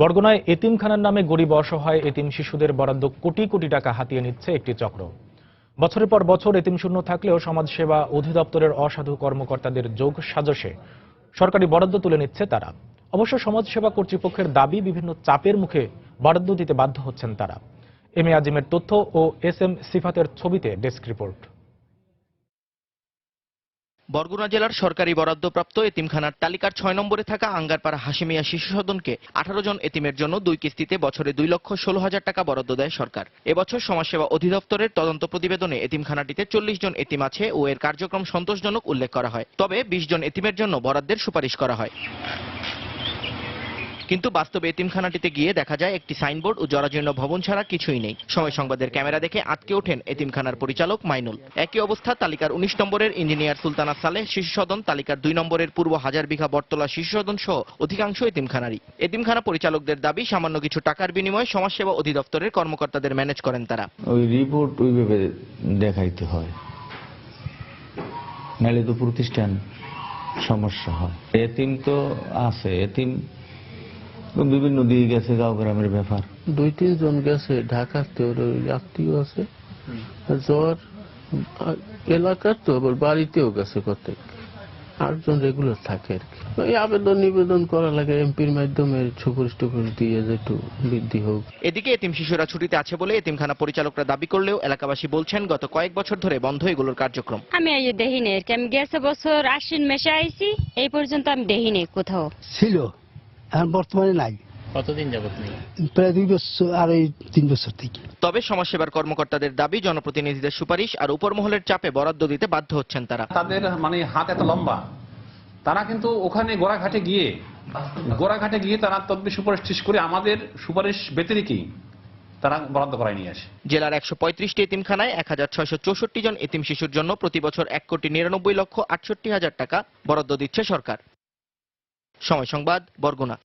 বরগুনায় এতিমখানার নামে গরিব অসহায় এতিম শিশুদের বরাদ্দ কোটি কোটি টাকা হাতিয়ে নিচ্ছে একটি চক্র। বছরের পর বছর এতিম শূন্য থাকলেও সমাজসেবা অধিদপ্তরের অসাধু কর্মকর্তাদের যোগ সাজসে। সরকারি বরাদ্দ তুলে নিচ্ছে তারা। অবশ্য সমাজসেবা কর্তৃপক্ষের দাবি বিভিন্ন চাপের মুখে বরাদ্দ দিতে বাধ্য হচ্ছেন তারা। এম এ আজিমের তথ্য ও এস এম সিফাতের ছবিতে ডেস্ক রিপোর্ট। বরগুনা জেলার সরকারি বরাদ্দপ্রাপ্ত এতিমখানার তালিকার ছয় নম্বরে থাকা আঙ্গারপাড়া হাসিমিয়া শিশু সদনকে আঠারো জন এতিমের জন্য দুই কিস্তিতে বছরে দুই লক্ষ ষোলো হাজার টাকা বরাদ্দ দেয় সরকার। এবছর সমাজসেবা অধিদপ্তরের তদন্ত প্রতিবেদনে এতিমখানাটিতে চল্লিশ জন এতিম আছে ও এর কার্যক্রম সন্তোষজনক উল্লেখ করা হয়। তবে বিশ জন এতিমের জন্য বরাদ্দের সুপারিশ করা হয়। কিন্তু বাস্তবে এতিমখানাটিতে গিয়ে দেখা যায় একটি সাইনবোর্ড ও জরাজীর্ণ ভবন ছাড়া কিছুই নেই। সময় সংবাদের ক্যামেরা দেখে আটকে ওঠেন এতিমখানার পরিচালক মাইনুল। একই অবস্থা তালিকার উনিশ নম্বরের ইঞ্জিনিয়ার সুলতানা সালেহ শিশু সদন, তালিকার দুই নম্বরের পূর্ব হাজার বিঘা বটতলা শিশু সদন সহ অধিকাংশ এতিমখানারই। এতিমখানা পরিচালকদের দাবি, সামান্য কিছু টাকার বিনিময়ে সমাজসেবা অধিদপ্তরের কর্মকর্তাদের ম্যানেজ করেন তারা। ওই রিপোর্ট ওইভাবে দেখাইতে হয়। নাহলে তো প্রতিষ্ঠান সমস্যা হয়। এতিম তো আছে, এতিম বিভিন্ন দিয়ে গেছে গাঁও গ্রামের ব্যাপার। দুই তিনজন গেছে ঢাকাতে ওর আত্মীয় আছে। জ্বর এলাকার তো আবার বাড়িতেও গেছে প্রত্যেক। আটজন রেগুলার থাকে আর কি। ওই আবেদন নিবেদন করা লাগে এমপির মাধ্যমে সুপারিশ টুপারিশ দিয়ে যে একটু বৃদ্ধি হোক। এদিকে এতিম শিশুরা ছুটিতে আছে বলে এতিমখানা পরিচালকরা দাবি করলেও এলাকাবাসী বলছেন গত কয়েক বছর ধরে বন্ধ এগুলোর কার্যক্রম। আমি এই দেখি নেই আমি গেছে বছর আশ্বিন মেশে আইছি এই পর্যন্ত আমি দেখি নেই কোথাও। ছিল। এখন বর্তমানে নাই। কতদিন যাবত নেই? প্রায় দুই বছর আর এই তিন বছর থেকে। তবে সমাজসেবার কর্মকর্তাদের দাবি জনপ্রতিনিধিদের সুপারিশ আর উপর মহলের চাপে বরাদ্দ দিতে বাধ্য হচ্ছেন তারা। তাদের মানে হাত এত লম্বা। তারা কিন্তু ওখানে গোড়াঘাটে গিয়ে গোড়াঘাটে গিয়ে তারা তদবি সুপারিশ শেষ করে আমাদের সুপারিশ ব্যতিরিকই তারা বরাদ্দ করায় নিয়ে আসে। জেলার একশো পঁয়ত্রিশটি এতিমখানায় এক হাজার ছয়শো চৌষট্টি জন এতিম শিশুর জন্য প্রতি বছর এক কোটি নিরানব্বই লক্ষ আটষট্টি হাজার টাকা বরাদ্দ দিচ্ছে সরকার। সময় সংবাদ বরগুনা